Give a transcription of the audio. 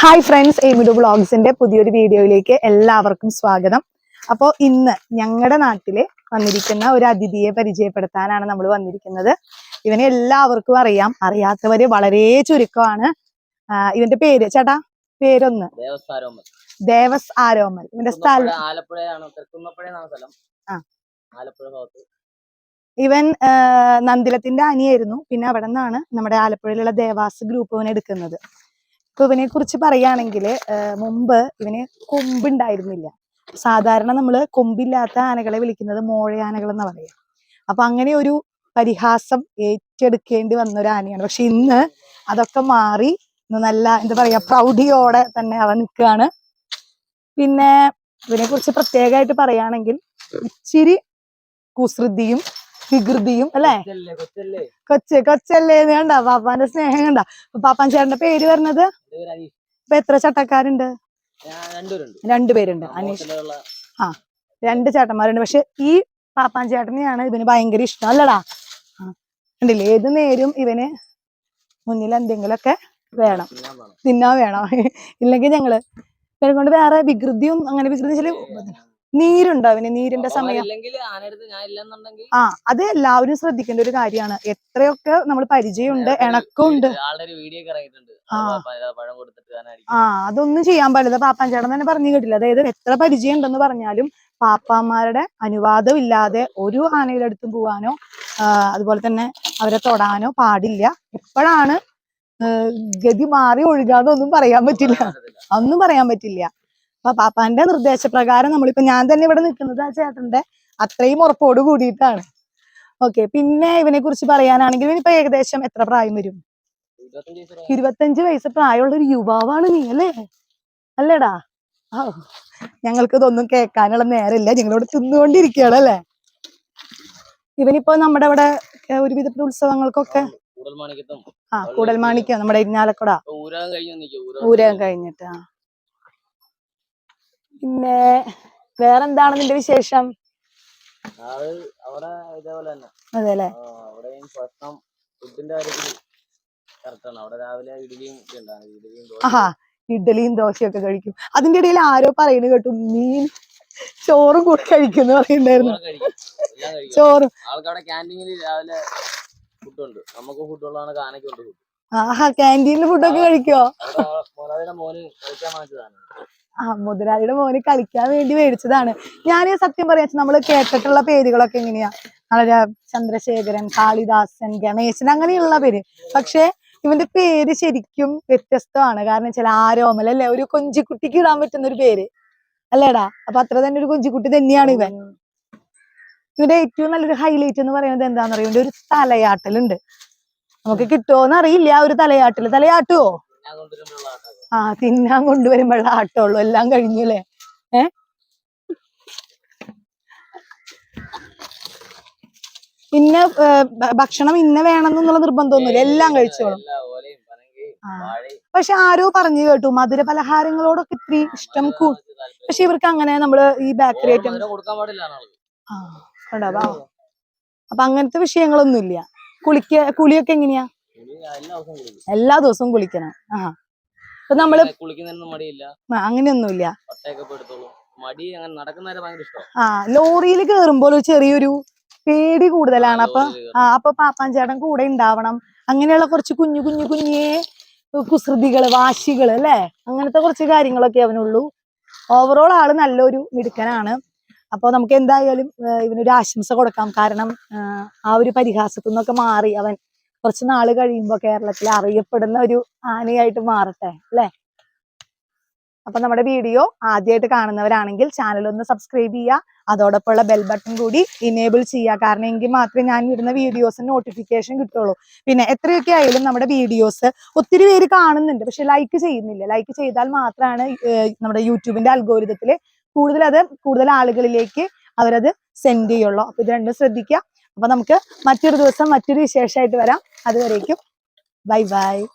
Hi friends എമിഡു ബ്ലോഗ്സിന്റെ പുതിയൊരു വീഡിയോയിലേക്ക് എല്ലാവർക്കും സ്വാഗതം. അപ്പോൾ ഇന്ന് ഞങ്ങളുടെ നാട്ടിൽ വന്നിരിക്കുന്ന ഒരു അതിഥിയെ പരിചയപ്പെടുത്താനാണ് നമ്മൾ വന്നിരിക്കുന്നത്. ഇവനെ എല്ലാവർക്കും അറിയാം. അറിയാത്തവര് വളരെ ചുരുക്കമാണ്. ഇവന്റെ പേര് ചേട്ടാ? പേരൊന്ന്. ദേവസ് ആരോമൽ ഇവന്റെ സ്ഥലം? ആലപ്പുഴയാണ്. സ്ഥലം. ആ. ഇവൻ നന്ദിലത്തിന്റെ അനിയായിരുന്നു. പിന്നെ അവിടെ നിന്നാണ് നമ്മുടെ ആലപ്പുഴയിലുള്ള ദേവാസ് ഗ്രൂപ്പ് ഇവൻ എടുക്കുന്നത്. ഇപ്പൊ ഇവനെ കുറിച്ച് പറയുകയാണെങ്കിൽ മുമ്പ് ഇവന് കൊമ്പുണ്ടായിരുന്നില്ല. സാധാരണ നമ്മൾ കൊമ്പില്ലാത്ത ആനകളെ വിളിക്കുന്നത് മോഴയാനകൾ എന്ന് പറയാം. അപ്പൊ അങ്ങനെ ഒരു പരിഹാസം ഏറ്റെടുക്കേണ്ടി വന്ന ഒരു ആനയാണ്. പക്ഷെ ഇന്ന് അതൊക്കെ മാറി നല്ല എന്താ പറയാ പ്രൗഢിയോടെ തന്നെ അവൻ നിൽക്കുകയാണ്. പിന്നെ ഇതിനെ കുറിച്ച് പ്രത്യേകമായിട്ട് പറയുകയാണെങ്കിൽ ഇച്ചിരി കുസൃതിയും വികൃതിയും അല്ലേ? കൊച്ചേ കൊച്ചല്ലേ കണ്ട പാപ്പാന്റെ സ്നേഹം കണ്ട. പാപ്പാൻ ചേട്ടന്റെ പേര് പറഞ്ഞത്? ഇപ്പൊ എത്ര ചട്ടക്കാരുണ്ട്? രണ്ടുപേരുണ്ട്. അനീഷ്. ആ രണ്ട് ചേട്ടന്മാരുണ്ട്. പക്ഷെ ഈ പാപ്പാൻ ചേട്ടനെയാണ് ഇവന് ഭയങ്കര ഇഷ്ടം അല്ലടാ. ഉണ്ടല്ലേ ഏത് നേരും ഇവന് മുന്നിൽ എന്തെങ്കിലുമൊക്കെ വേണം. തിന്നാ വേണം. ഇല്ലെങ്കിൽ ഞങ്ങൾ ഇവരെ കൊണ്ട് വേറെ വികൃതിയും അങ്ങനെ വികൃതി വെച്ചാൽ നീരുണ്ടോ അവന് നീരിന്റെ സമയം. ആ അത് എല്ലാവരും ശ്രദ്ധിക്കേണ്ട ഒരു കാര്യമാണ്. എത്രയൊക്കെ നമ്മൾ പരിചയമുണ്ട് ഇണക്കമുണ്ട് ആ. അതൊന്നും ചെയ്യാൻ പാടില്ല. പാപ്പാൻ ചേട്ടൻ തന്നെ പറഞ്ഞു കേട്ടില്ല. അതായത് എത്ര പരിചയം ഉണ്ടെന്ന് പറഞ്ഞാലും പാപ്പാമാരുടെ അനുവാദം ഇല്ലാതെ ഒരു ആനയുടെ അടുത്തും പോവാനോ അതുപോലെ തന്നെ അവരെ തൊടാനോ പാടില്ല. എപ്പോഴാണ് ഗതി മാറി ഒഴുകാതെ ഒന്നും പറയാൻ പറ്റില്ല. ഒന്നും പറയാൻ പറ്റില്ല. അപ്പൊ പാപ്പാന്റെ നിർദ്ദേശപ്രകാരം നമ്മളിപ്പോ ഞാൻ തന്നെ ഇവിടെ നിൽക്കുന്നത് ആ ചേട്ടന്റെ അത്രയും ഉറപ്പോട് കൂടിയിട്ടാണ്. ഓക്കെ പിന്നെ ഇവനെ കുറിച്ച് പറയാനാണെങ്കിൽ ഇവനിപ്പോ ഏകദേശം എത്ര പ്രായം വരും? ഇരുപത്തഞ്ച് വയസ്സ് പ്രായമുള്ള ഒരു യുവാവാണ് നീ അല്ലേ? അല്ലേടാ? ആ ഞങ്ങൾക്ക് ഇതൊന്നും കേൾക്കാനുള്ള നേരമില്ല. ഞങ്ങളോട് തിന്നുകൊണ്ടിരിക്കുകയാണ് അല്ലേ? ഇവനിപ്പോ നമ്മുടെ ഇവിടെ ഒരുവിധപ്പെട്ട ഉത്സവങ്ങൾക്കൊക്കെ കൂടൽ ആ കൂടൽമാണിക്ക നമ്മുടെ ഇരിഞ്ഞാലക്കുട ഊരകം കഴിഞ്ഞിട്ടാ ആ. പിന്നെ വേറെന്താണ് നിന്റെ വിശേഷം? അവിടെ ഇതേപോലെ തന്നെ. അവിടെയും ഫുഡിന്റെ കാര്യത്തിൽ രാവിലെ ഇഡലിയും ദോശയും. ഒക്കെ കഴിക്കും. അതിന്റെ ഇടയിൽ ആരോ പറയുന്നത് കേട്ടു മീൻ ചോറും കൂടെ കഴിക്കുന്നു പറയുന്നുണ്ടായിരുന്നു. ചോറും ആൾക്കവിടെ ക്യാന്റീനിൽ രാവിലെ ഫുഡുണ്ട് നമുക്ക് ഫുഡുള്ളതാണ് ആനയ്ക്ക് ഉണ്ട് ഫുഡ് ആഹാ ക്യാന്റീനിൽ ഫുഡൊക്കെ കഴിക്കോ വാങ്ങിച്ചതാണ് ആ മുതലാളിയുടെ മോന് കളിക്കാൻ വേണ്ടി മേടിച്ചതാണ്. ഞാൻ സത്യം പറയാ നമ്മൾ കേട്ടിട്ടുള്ള പേരുകളൊക്കെ എങ്ങനെയാ? വളരെ ചന്ദ്രശേഖരൻ കാളിദാസൻ ഗണേശൻ അങ്ങനെയുള്ള പേര്. പക്ഷെ ഇവന്റെ പേര് ശരിക്കും വ്യത്യസ്തമാണ്. കാരണം ചില ആരോമൽ അല്ലെ ഒരു കൊഞ്ചിക്കുട്ടിക്ക് ഇടാൻ പറ്റുന്ന ഒരു പേര്. അല്ലേടാ? അപ്പൊ അത്ര തന്നെ ഒരു കൊഞ്ചിക്കുട്ടി തന്നെയാണ് ഇവൻ. ഇവന്റെ ഏറ്റവും നല്ലൊരു ഹൈലൈറ്റ് എന്ന് പറയുന്നത് എന്താന്ന് പറയുന്നത് ഒരു തലയാട്ടലുണ്ട്. നമുക്ക് കിട്ടുമോന്ന് അറിയില്ല. ആ ഒരു തലയാട്ടൽ. തലയാട്ടുവോ? ആ തിന്നാൻ കൊണ്ടുവരുമ്പോഴുള്ള ആട്ടമുള്ളൂ. എല്ലാം കഴിഞ്ഞു അല്ലേ ഏ ഭ- ഭക്ഷണം ഇന്ന വേണമെന്നുള്ള നിർബന്ധമൊന്നുമില്ല. എല്ലാം കഴിച്ചോളും. പക്ഷെ ആരോ പറഞ്ഞു കേട്ടു മധുര പലഹാരങ്ങളോടൊക്കെ ഇത്തിരി ഇഷ്ടം കൂ പക്ഷെ ഇവർക്ക് അങ്ങനെ നമ്മൾ ഈ ബേക്കറി ഐറ്റം ആ കണ്ടോ. അപ്പൊ അങ്ങനത്തെ വിഷയങ്ങളൊന്നുമില്ല. കുളിക്ക കുളിയൊക്കെ എങ്ങനെയാ? എല്ലാ ദിവസവും കുളിക്കണം. ആ. അപ്പൊ നമ്മൾ അങ്ങനെയൊന്നുമില്ല. ഇപ്പൊ ആ ലോറിയിൽ കേറുമ്പോൾ ഒരു ചെറിയൊരു പേടി കൂടുതലാണ്. അപ്പൊ ആ അപ്പൊ പാപ്പാൻ ചേട്ടൻ കൂടെ ഉണ്ടാവണം. അങ്ങനെയുള്ള കുറച്ച് കുഞ്ഞു കുഞ്ഞു കുഞ്ഞേ കുസൃതികൾ വാശികൾ അല്ലെ? അങ്ങനത്തെ കുറച്ച് കാര്യങ്ങളൊക്കെ അവനുള്ളൂ. ഓവറോൾ ആൾ നല്ലൊരു മിടുക്കനാണ്. അപ്പൊ നമുക്ക് എന്തായാലും ഇവനൊരു ആശംസ കൊടുക്കാം. കാരണം ആ ഒരു പരിഹാസത്തിൽ നിന്നൊക്കെ മാറി അവൻ. കുറച്ച് നാൾ കഴിയുമ്പോ കേരളത്തിൽ അറിയപ്പെടുന്ന ഒരു ആനയായിട്ട് മാറട്ടെ അല്ലെ? അപ്പൊ നമ്മുടെ വീഡിയോ ആദ്യമായിട്ട് കാണുന്നവരാണെങ്കിൽ ചാനൽ ഒന്ന് സബ്സ്ക്രൈബ് ചെയ്യുക. അതോടൊപ്പമുള്ള ബെൽ ബട്ടൺ കൂടി ഇനേബിൾ ചെയ്യുക. കാരണം എങ്കിൽ മാത്രമേ ഞാൻ ഇടുന്ന വീഡിയോസിന് നോട്ടിഫിക്കേഷൻ കിട്ടുള്ളൂ. പിന്നെ എത്രയൊക്കെ ആയാലും നമ്മുടെ വീഡിയോസ് ഒത്തിരി പേര് കാണുന്നുണ്ട്. പക്ഷെ ലൈക്ക് ചെയ്യുന്നില്ല. ലൈക്ക് ചെയ്താൽ മാത്രമാണ് നമ്മുടെ യൂട്യൂബിന്റെ അൽഗോരിതത്തിൽ കൂടുതൽ അത് കൂടുതൽ ആളുകളിലേക്ക് അവരത് സെൻഡ് ചെയ്യുള്ളൂ. അപ്പൊ ഇത് രണ്ടും ശ്രദ്ധിക്കുക. അപ്പൊ നമുക്ക് മറ്റൊരു ദിവസം മറ്റൊരു വിശേഷമായിട്ട് വരാം. അതുവരേക്കും. Bye bye.